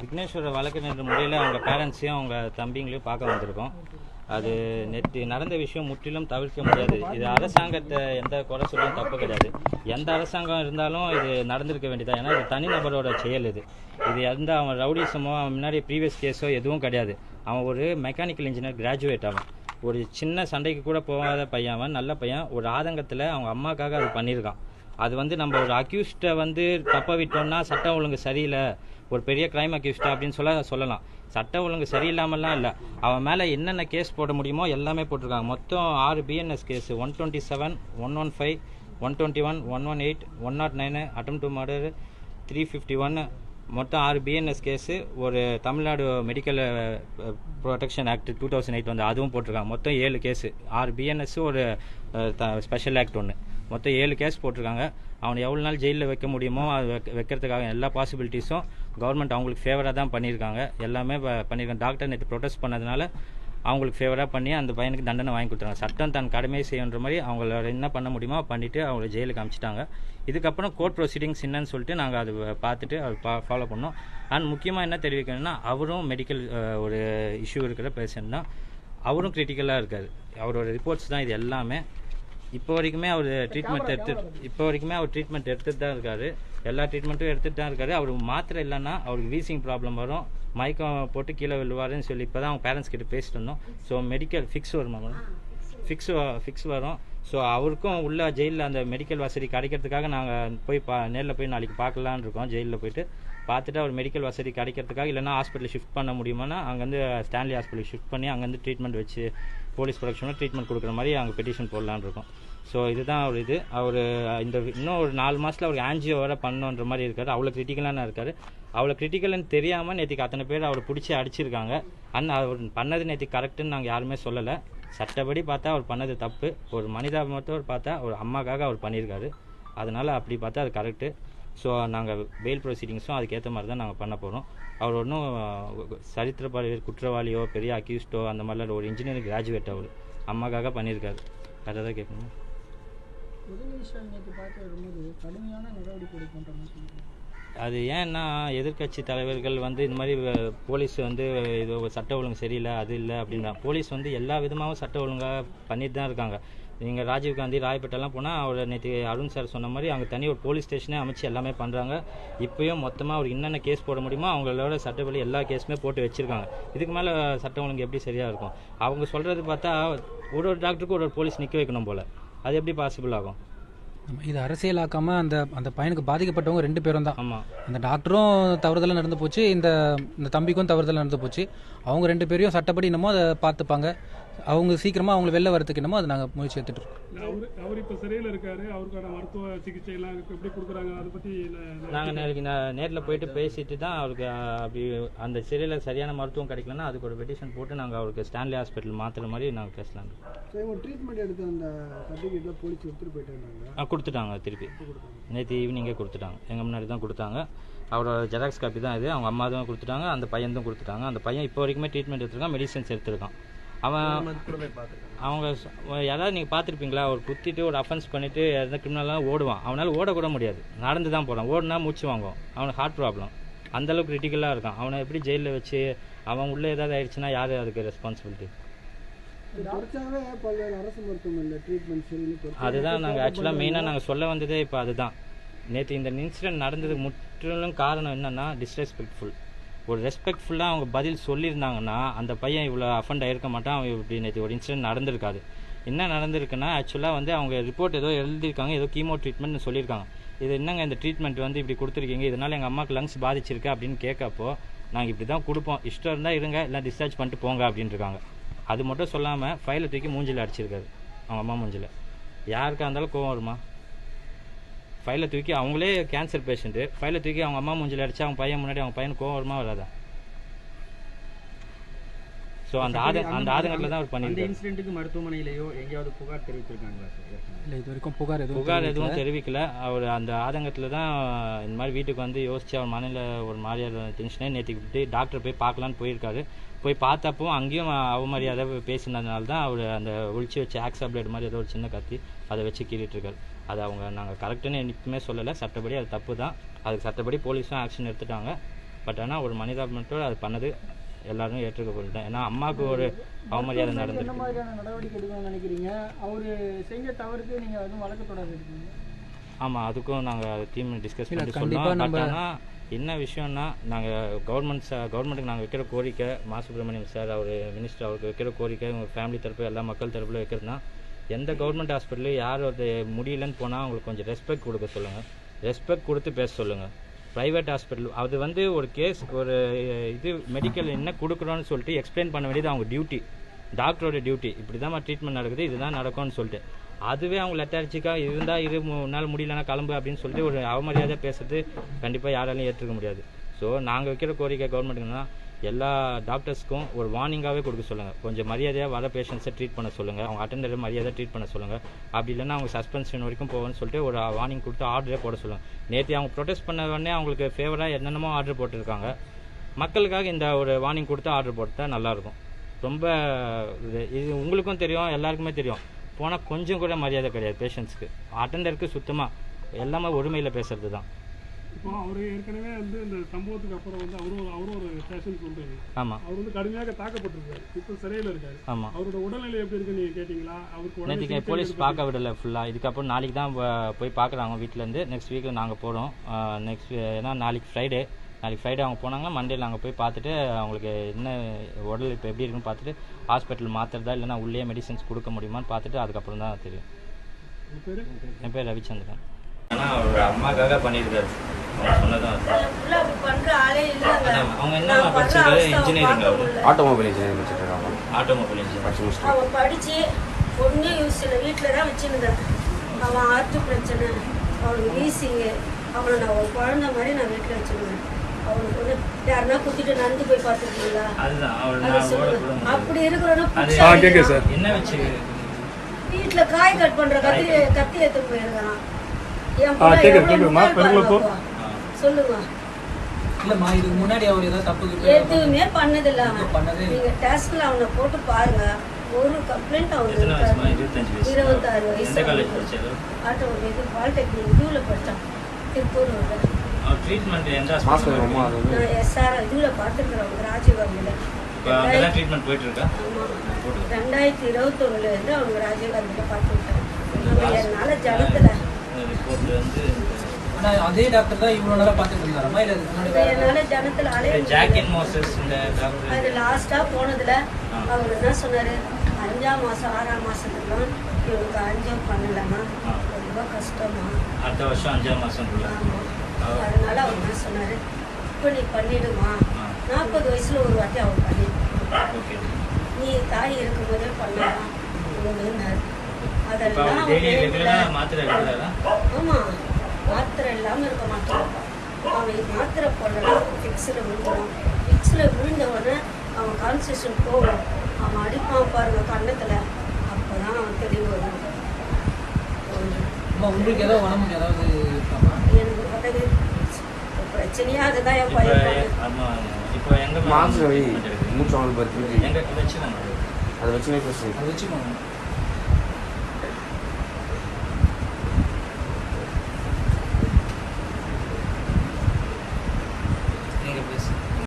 விக்னேஸ்வர வழக்கறிஞர் முறையில் அவங்க பேரண்ட்ஸையும் அவங்க தம்பிங்களையும் பார்க்க வந்திருக்கோம். அது நேற்று நடந்த விஷயம் முற்றிலும் தவிர்க்க முடியாது. இது அரசாங்கத்தை எந்த குறை சொல்லும் தப்பு கிடையாது. எந்த அரசாங்கம் இருந்தாலும் இது நடந்திருக்க வேண்டியதான் ஏன்னா இது தனிநபரோட செயல் இது. இது எந்த அவன் ரவுடிசமோ அவன் முன்னாடி ப்ரீவியஸ் கேஸோ எதுவும் கிடையாது. அவன் ஒரு மெக்கானிக்கல் இன்ஜினியர் கிராஜுவேட் அவன். ஒரு சின்ன சண்டைக்கு கூட போகாத பையன் அவன் நல்ல பையன். ஒரு ஆதங்கத்தில் அவங்க அம்மாக்காக அது பண்ணியிருக்கான். அது வந்து நம்ம ஒரு அக்யூஸ்டை வந்து தப்ப விட்டோம்னா சட்டம் ஒழுங்கு சரியில்லை. ஒரு பெரிய கிரைம் அக்யூஸ்டா அப்படின்னு சொல்ல சொல்லலாம். சட்டம் ஒழுங்கு சரியில்லாமலாம் இல்லை. அவன் மேலே என்னென்ன கேஸ் போட முடியுமோ எல்லாமே போட்டிருக்காங்க. மொத்தம் ஆறு BNS case one twenty seven one one five one twenty one one one eight one not nine attempt to murder three fifty one மொத்தம் ஆறு பிஎன்எஸ் கேஸு ஒரு Tamil Nadu medical protection act two thousand eight வந்து அதுவும் போட்டிருக்காங்க. மொத்தம் ஏழு case ஆறு BNS ஒரு ஸ்பெஷல் ஆக்ட் ஒன்று மொத்தம் ஏழு கேஸ் போட்டிருக்காங்க. அவனை எவ்வளோ நாள் ஜெயிலில் வைக்க முடியுமோ அது வைக்க வைக்கிறதுக்காக எல்லா பாசிபிலிட்டிஸும் கவர்மெண்ட் அவங்களுக்கு ஃபேவராக தான் பண்ணியிருக்காங்க. எல்லாமே பண்ணியிருக்காங்க. டாக்டர் நேற்று ப்ரொடெஸ்ட் பண்ணதுனால அவங்களுக்கு ஃபேவராக பண்ணி அந்த பையனுக்கு தண்டனை வாங்கி கொடுத்தாங்க சட்டம் தன் கடமையை செய்யன்ற மாதிரி அவங்களோட என்ன பண்ண முடியுமோ பண்ணிவிட்டு அவங்கள ஜெயிலுக்கு அமைச்சிட்டாங்க இதுக்கப்புறம் கோர்ட் ப்ரொசீடிங்ஸ் என்னன்னு சொல்லிட்டு நாங்கள் அது பார்த்துட்டு அது பா ஃபாலோ பண்ணோம். அண்ட் முக்கியமாக என்ன தெரிவிக்கணும்னா அவரும் மெடிக்கல் ஒரு இஷ்யூ இருக்கிற பேஷண்ட் தான். அவரும் கிரிட்டிக்கலாக இருக்கார். அவரோட ரிப்போர்ட்ஸ் தான் இது எல்லாமே. இப்போ வரைக்குமே அவர் ட்ரீட்மெண்ட் எடுத்து இப்போ வரைக்குமே அவர் ட்ரீட்மெண்ட் எடுத்துட்டு தான் இருக்காரு. எல்லா ட்ரீட்மெண்ட்டும் எடுத்துட்டு தான் இருக்காரு. அவருக்கு மாத்திரை இல்லைன்னா அவருக்கு வீசிங் ப்ராப்ளம் வரும். மயக்கம் போட்டு கீழே விழுவாருன்னு சொல்லி இப்போ தான் அவங்க பேரண்ட்ஸ் கிட்ட பேசிட்டு இருந்தோம். ஸோ மெடிக்கல் ஃபிக்ஸ் வருமா மேடம் ஃபிக்ஸ் ஃபிக்ஸ் வரும். ஸோ அவருக்கும் உள்ள ஜெயிலில் அந்த மெடிக்கல் வசதி கிடைக்கிறதுக்காக நாங்கள் போய் பா நேரில் போய் நாளைக்கு பார்க்கலான்னு இருக்கோம் ஜெயிலில் போயிட்டு. பார்த்துட்டு அவர் மெடிக்கல் வசதி கிடைக்கிறதுக்காக இல்லைன்னா ஹாஸ்பிட்டல் ஷிஃப்ட் பண்ண முடியுமானா அங்கேருந்து ஸ்டான்லி ஹாஸ்பிட்டல் ஷிஃப்ட் பண்ணி அங்கேருந்து ட்ரீட்மெண்ட் வச்சு போலீஸ் ப்ரொடக்ஷனில் ட்ரீட்மெண்ட் கொடுக்குற மாதிரி அங்கே பெட்டிஷன் போடலான்னு இருக்கோம். ஸோ இதுதான் அவர் இது. அவர் இந்த இன்னும் ஒரு நாலு மாதத்தில் அவருக்கு ஆன்ஜியோ வேறு பண்ணுன்ற மாதிரி இருக்காரு. அவ்வளோ கிரிட்டிக்கலான இருக்காரு. அவ்வளோ கிரிட்டிக்கல்னு தெரியாமல் நேற்றுக்கு அத்தனை பேர் அவரை பிடிச்சி அடிச்சிருக்காங்க. அண்ணா அவர் பண்ணது நேற்று கரெக்டுன்னு நாங்கள் யாருமே சொல்லலை. சட்டப்படி பார்த்தா அவர் பண்ணது தப்பு. ஒரு மனிதாபத்தோடு பார்த்தா ஒரு அம்மாக்காக அவர் பண்ணியிருக்காரு. அதனால் அப்படி பார்த்தா அது கரெக்டு ஸோ நாங்கள் பெயில் ப்ரொசீடிங்ஸும் அதுக்கேற்ற மாதிரி தான் நாங்கள் பண்ண போகிறோம் அவர் ஒன்றும் சரித்திரப்பாளி குற்றவாளியோ பெரிய அக்யூஸ்டோ அந்த மாதிரிலாம் ஒரு இன்ஜினியரிங் கிராஜுவேட் அவர். அம்மாக்காக பண்ணியிருக்காரு. அதை தான் கேட்கணும்? உதயநிதி நேற்று பார்க்க வரும்போது கடுமையான நடவடிக்கை எடுக்கின்ற மாதிரி அது ஏன்னா எதிர்க்கட்சி தலைவர்கள் வந்து இந்த மாதிரி போலீஸ் வந்து இது சட்ட ஒழுங்கு சரியில்லை அது இல்லை அப்படின்னா போலீஸ் வந்து எல்லா விதமாகவும் சட்ட ஒழுங்காக பண்ணிட்டு தான் இருக்காங்க. நீங்கள் ராஜீவ்காந்தி ராயப்பேட்டெல்லாம் போனால் அவர் நேற்று அருண் சார் சொன்ன மாதிரி அங்கே தனி ஒரு போலீஸ் ஸ்டேஷனே அமைச்சு எல்லாமே பண்ணுறாங்க இப்போயும் மொத்தமாக அவர் என்னென்ன கேஸ் போட முடியுமோ அவங்களோட சட்டப்படி எல்லா கேஸுமே போட்டு வச்சுருக்காங்க. இதுக்கு மேலே சட்டம் ஒழுங்கு எப்படி சரியாக இருக்கும்? அவங்க சொல்கிறது பார்த்தா ஒரு ஒரு டாக்டருக்கும் ஒரு ஒரு போலீஸ் நிற்க வைக்கணும் போல். அது எப்படி பாசிபிள் ஆகும்? இது அரசியலாக்காம அந்த அந்த பையனுக்கு பாதிக்கப்பட்டவங்க ரெண்டு பேரும் தான். ஆமாம் அந்த டாக்டரும் தவறுதலாக நடந்து போச்சு இந்த இந்த தம்பிக்கும் தவறுதலாக நடந்து போச்சு. அவங்க ரெண்டு பேரையும் சட்டப்படி என்னமோ அதை பார்த்துப்பாங்க. அவங்க சீக்கிரமா அவங்க வெளில வரதுக்கு என்னமோ அதை நாங்கள் முயற்சி எடுத்துட்டு இருக்கோம். அவர் அவர் இப்போ சிறையில் இருக்காரு. அவருக்கான மருத்துவ சிகிச்சை எல்லாம் எப்படி கொடுக்குறாங்க? அதை பற்றி நாங்கள் நாளைக்கு நான் நேரில் போயிட்டு பேசிட்டு தான் அவருக்கு அப்படி அந்த சிறையில் சரியான மருத்துவம் கிடைக்கலன்னா அதுக்கு ஒரு பெட்டிஷன் போட்டு நாங்கள் அவருக்கு ஸ்டான்லி ஹாஸ்பிட்டல் மாற்றுற மாதிரி நாங்கள் பேசலாம். ட்ரீட்மெண்ட் எடுத்த அந்த சர்டிஃபிகேட்லாம் போலீஸ் எடுத்துகிட்டு போயிட்டு இருந்தாங்க ஆ கொடுத்துட்டாங்க திருப்பி. நேற்று ஈவினிங்கே கொடுத்துட்டாங்க. எங்கள் முன்னாடி தான் கொடுத்தாங்க. அவரோட ஜெராக்ஸ் காப்பி தான் இது. அவங்க அம்மா தான் கொடுத்துட்டாங்க. அந்த பையன் தான் கொடுத்துட்டாங்க. அந்த பையன் இப்போ வரைக்குமே ட்ரீட்மெண்ட் எடுத்திருக்கான். மெடிசன்ஸ் எடுத்திருக்கான். அவன் அவங்க யாராவது நீங்கள் பார்த்துருப்பீங்களா? ஒரு குத்திட்டு ஒரு அஃபென்ஸ் பண்ணிவிட்டு எந்த கிரிமினலாக ஓடுவான். அவனால் ஓடக்கூட முடியாது. நடந்து தான் போகிறான் ஓடுனா மூச்சு வாங்குவோம் அவனுக்கு ஹார்ட் ப்ராப்ளம் அந்தளவுக்கு கிரிட்டிக்கலாக இருக்கான். அவனை எப்படி ஜெயிலில் வச்சு அவன் உள்ளே ஏதாவது ஆயிடுச்சுன்னா யார் அதுக்கு ரெஸ்பான்சிபிலிட்டி அதுதான் நாங்கள் ஆக்சுவலாக மெயினாக நாங்கள் சொல்ல வந்ததே இப்போ அதுதான். நேற்று இந்த இன்சிடென்ட் நடந்ததுக்கு முற்றிலும் காரணம் என்னன்னா டிஸ்ரெஸ்பெக்ட்ஃபுல் ஒரு ரெஸ்பெக்ட்ஃபுல்லாக அவங்க பதில் சொல்லியிருந்தாங்கன்னா அந்த பையன் இவ்வளோ அஃபண்ட் ஆகிருக்க மாட்டான் அவன் இப்படி நேற்று ஒரு இன்சிடென்ட் நடந்திருக்காது. என்ன நடந்திருக்குன்னா ஆக்சுவலாக வந்து அவங்க ரிப்போர்ட் ஏதோ எழுதியிருக்காங்க ஏதோ கீமோ ட்ரீட்மெண்ட்னு சொல்லியிருக்காங்க. இது என்னங்க இந்த ட்ரீட்மெண்ட் வந்து இப்படி கொடுத்துருக்கீங்க? இதனால் எங்கள் அம்மாவுக்கு லங்ஸ் பாதிச்சிருக்கு? அப்படின்னு கேட்கப்போ நாங்கள் இப்படி தான் கொடுப்போம். இஷ்டம் இருந்தால் இருங்க இல்லை டிஸ்சார்ஜ் பண்ணிட்டு போங்க அப்படின்ருக்காங்க. அது மட்டும் சொல்லாமல் ஃபைலை தூக்கி மூஞ்சில் அடிச்சிருக்காரு. அவங்க அம்மா மூஞ்சில். யாருக்காக இருந்தாலும் கோவம் வருமா? ஃபைலை தூக்கி அவங்களே கேன்சர் பேஷண்ட்டு ஃபைலை தூக்கி அவங்க அம்மா மூஞ்சில் அடிச்சு அவங்க பையன் முன்னாடி அவங்க பையனுக்கு கோவம் வருமா வராதா? ஸோ அந்த ஆத அந்த ஆதங்கத்தில் தான் அவர் பண்ணியிருக்காரு. இன்சிடென்ட்டுக்கு மருத்துவமனையிலயோ எங்கேயாவது புகார் தெரிவிச்சிருக்காங்களா? இல்லை இது வரைக்கும் புகார் எதுவும் புகார் தெரிவிக்கல. எதுவும் தெரிவிக்கல. அவர் அந்த ஆதங்கத்தில் தான் இந்த மாதிரி வீட்டுக்கு வந்து யோசிச்சு அவர் மனநில ஒரு மாதிரியான டென்ஷனே நேற்று விட்டு டாக்டர் போய் பார்க்கலான்னு போயிருக்காரு. போய் பார்த்தப்போ அங்கேயும் அவமரியாதை பேசினதுனால தான் அவர் அந்த ஒழிச்சு வச்ச ஆக்ஸா பிளேட் மாதிரி ஏதோ ஒரு சின்ன கத்தி அதை வச்சு கீறிட்டு இருக்காரு. அது அவங்க நாங்கள் கரெக்டுன்னு எப்பவுமே சொல்லலை. சட்டப்படி அது தப்பு தான் அதுக்கு சட்டப்படி போலீஸும் ஆக்ஷன் எடுத்துட்டாங்க. பட் ஆனால் ஒரு மனிதாபிமானத்தோடு அது பண்ணது எல்லாரும் ஏற்றுக்கொள்ளு தான் ஏன்னா அம்மாவுக்கு ஒரு அவமரியாதை என்ன நடந்திருக்கு. மாதிரியான நடவடிக்கை எடுக்கணும்னு நினைக்கிறீங்க? அவர் செஞ்ச தவறுக்கு நீங்கள் எதுவும் வழக்கு தொடர்ந்து இருக்கீங்க ஆமாம் அதுக்கும் நாங்கள் டீம் டிஸ்கஸ் பண்ணி சொல்லுவோம் பட் ஆனால் என்ன விஷயம்னா நாங்கள் கவர்மெண்ட் சார் கவர்மெண்ட்டுக்கு நாங்கள் வைக்கிற கோரிக்கை மா சுப்பிரமணியம் சார் அவர் மினிஸ்டர் அவருக்கு வைக்கிற கோரிக்கை உங்கள் ஃபேமிலி தரப்பு எல்லா மக்கள் தரப்புல வைக்கிறதுனா எந்த கவர்மெண்ட் ஹாஸ்பிட்டலும் யார் ஒரு முடியலன்னு போனால் அவங்களுக்கு கொஞ்சம் ரெஸ்பெக்ட் கொடுக்க சொல்லுங்கள் ரெஸ்பெக்ட் கொடுத்து பேச சொல்லுங்கள் ப்ரைவேட் ஹாஸ்பிட்டல் அது வந்து ஒரு கேஸ் ஒரு இது மெடிக்கல் என்ன கொடுக்குறோன்னு சொல்லிட்டு எக்ஸ்பிளைன் பண்ண வேண்டியது அவங்க டியூட்டி டாக்டரோட டியூட்டி இப்படி தான் ட்ரீட்மெண்ட் நடக்குது இதுதான் நடக்கும்னு சொல்லிட்டு. அதுவே அவங்க லெட்டாரிச்சிக்கா இருந்தால் இரு நாள் முடியலன்னா கிளம்பு அப்படின்னு சொல்லிட்டு ஒரு அவமரியாதை பேசுறது கண்டிப்பாக யாராலையும் ஏற்றுக்க முடியாது. ஸோ நாங்கள் வைக்கிற கோரிக்கை கவர்மெண்ட்டுங்கன்னா எல்லா டாக்டர்ஸ்க்கும் ஒரு வார்னிங்காகவே கொடுக்க சொல்லுங்கள் கொஞ்சம் மரியாதையாக வர பேஷண்ட்ஸை ட்ரீட் பண்ண சொல்லுங்கள் அவங்க அட்டெண்டரை மரியாதை ட்ரீட் பண்ண சொல்லுங்கள் அப்படி இல்லைன்னா அவங்க சஸ்பென்ஷன் வரைக்கும் போகணும்னு சொல்லிட்டு ஒரு வார்னிங் கொடுத்து ஆர்டரே போட சொல்லுங்கள் நேற்று அவங்க ப்ரொடெஸ்ட் பண்ண உடனே அவங்களுக்கு ஃபேவராக என்னென்னமோ ஆர்டர் போட்டிருக்காங்க. மக்களுக்காக இந்த ஒரு வார்னிங் கொடுத்து ஆர்டர் போட்டால் நல்லாயிருக்கும். ரொம்ப இது இது உங்களுக்கும் தெரியும் எல்லாருக்குமே தெரியும். போனால் கொஞ்சம் கூட மரியாதை கிடையாது பேஷண்ட்ஸ்க்கு அட்டெண்டருக்கு சுத்தமாக எல்லாமே ஒருமையில் பேசுறது தான் இப்போ அவர் ஏற்கனவே வந்து இந்த சம்பவத்துக்கு அப்புறம் வந்து அவரும் ஒரு- அவரும் ஒரு ஸ்டேஷன் சொல்றீங்க ஆமாம் அவர் வந்து கடுமையாக தாக்கப்பட்டிருக்காரு. இப்போ சிறையில் இருக்காரு. ஆமாம் அவரோட உடல்நிலை எப்படி இருக்குன்னு நீங்க கேட்டீங்களா? அவருக்கு உடனே நேற்றுக்கு போலீஸ் பார்க்க விடலை ஃபுல்லாக இதுக்கப்புறம் நாளைக்கு தான் போய் பார்க்குறாங்க வீட்டிலேருந்து நெக்ஸ்ட் வீக்கில் நாங்கள் போகிறோம் நெக்ஸ்ட் ஏன்னா நாளைக்கு ஃப்ரைடே நாளைக்கு ஃப்ரைடே அவங்க போனாங்கன்னா மண்டே நாங்கள் போய் பார்த்துட்டு அவங்களுக்கு என்ன உடல் இப்போ எப்படி இருக்குன்னு பார்த்துட்டு ஹாஸ்பிட்டல் மாற்றுறதா இல்லைன்னா உள்ளே மெடிசன்ஸ் கொடுக்க முடியுமான்னு பார்த்துட்டு அதுக்கப்புறம் தான் தெரியும். என் பேர் ரவிச்சந்திரன். ஆனால் அவரோட அம்மாக்காக பண்ணியிருக்காரு. அவங்க பண்ற என்ன. ஆட்டோமொபைல் இன்ஜினியரிங் ஆட்டோமொபைல் இன்ஜினியர் படிச்சு முடிச்சுட்டு அவன் படிச்சு ஒன்றும் யூஸ் இல்லை வீட்டில் தான் வச்சுருந்தேன் அவன் ஆர்ட் பிரச்சனை அவனுக்கு வீசிங்கு அவனை நான் ஒரு குழந்தை மாதிரி நான் வீட்டில் வச்சுருந்தேன் அவனுக்கு வந்து யாருன்னா குத்திட்டு நடந்து போய் பார்த்துருக்கீங்களா. அப்படி சார். என்ன வச்சு வீட்டில் காய் கட் பண்ணுற கத்தி கத்தி எடுத்து போயிருக்கான் என் புள்ள சொல்லுங்க இல்லைம்மா இதுக்கு முன்னாடி அவர் ஏதாவது தப்பு எதுவுமே பண்ணதில்ல. அவன் பண்ணதே இல்லை. நீங்க டெஸ்ட்ல அவனை போட்டு பாருங்க. ஒரு கம்ப்ளைண்ட் வயசு. இருபத்தாறு வயசு. ஆட்டோமொபைல் இது பாலிடெக்னிக் இதுவில் படித்தான் திருப்பூர்ல அவர் ட்ரீட்மெண்ட் எந்த நான் எஸ்ஆர் இதுவில் பார்த்துருக்குறேன் ராஜீவ்காந்தியில் ட்ரீட்மெண்ட் போயிட்டு இருக்கா ஆமாம் ரெண்டாயிரத்தி இருபத்தொன்னுலேருந்து அவனுக்கு ராஜீவ்காந்தியில் பார்த்து விட்டான் அவன் என்னால் ஜனத்தில் அதே டாக்டர் தான் இவ்வளோ நேரம் பார்த்துட்டு இருந்தாரம்மா? இல்லை என்னால் ஜனத்தில் அலைய. ஜாக்கின் மோசஸ் இந்த டாக்டர் அது லாஸ்ட்டாக போனதில் அவர் என்ன சொன்னார்? அஞ்சாம் மாதம் ஆறாம் மாதத்துக்குலாம் இவனுக்கு அஞ்சும் பண்ணலைன்னா ரொம்ப கஷ்டமா அடுத்த வருஷம் அஞ்சாம் ஆமாம் அதனால அவர் என்ன சொன்னார்? இப்போ நீ பண்ணிடுமா. நாற்பது வயசில் ஒரு வாட்டி அவர் பண்ணி. ஓகே. நீ தாய் இருக்கும்போதே பண்ணலாம் ஒன்றுன்னாரு அதெல்லாம் அவர் மாத்திரை மாத்திரை இல்லாமல் இருக்க மாட்டான் அவன் மாத்திரை போடலாம் ஃபிக்ஸில் விழுந்துடும் ஃபிக்ஸில் விழுந்த உடனே அவன் கான்சன்ட்ரேஷன் போகும். அவன் அடிப்பான் பாருங்க கன்னத்தில். அப்போ தான் அவன் தெளிவு வரும். உங்களுக்கு ஏதாவது உடம்புக்கு ஏதாவது எனக்கு பட்டது பிரச்சனையா அதுதான் என் பையன் வை மூச்சு வச்சுக்கோங்க அதை வச்சுக்கோங்க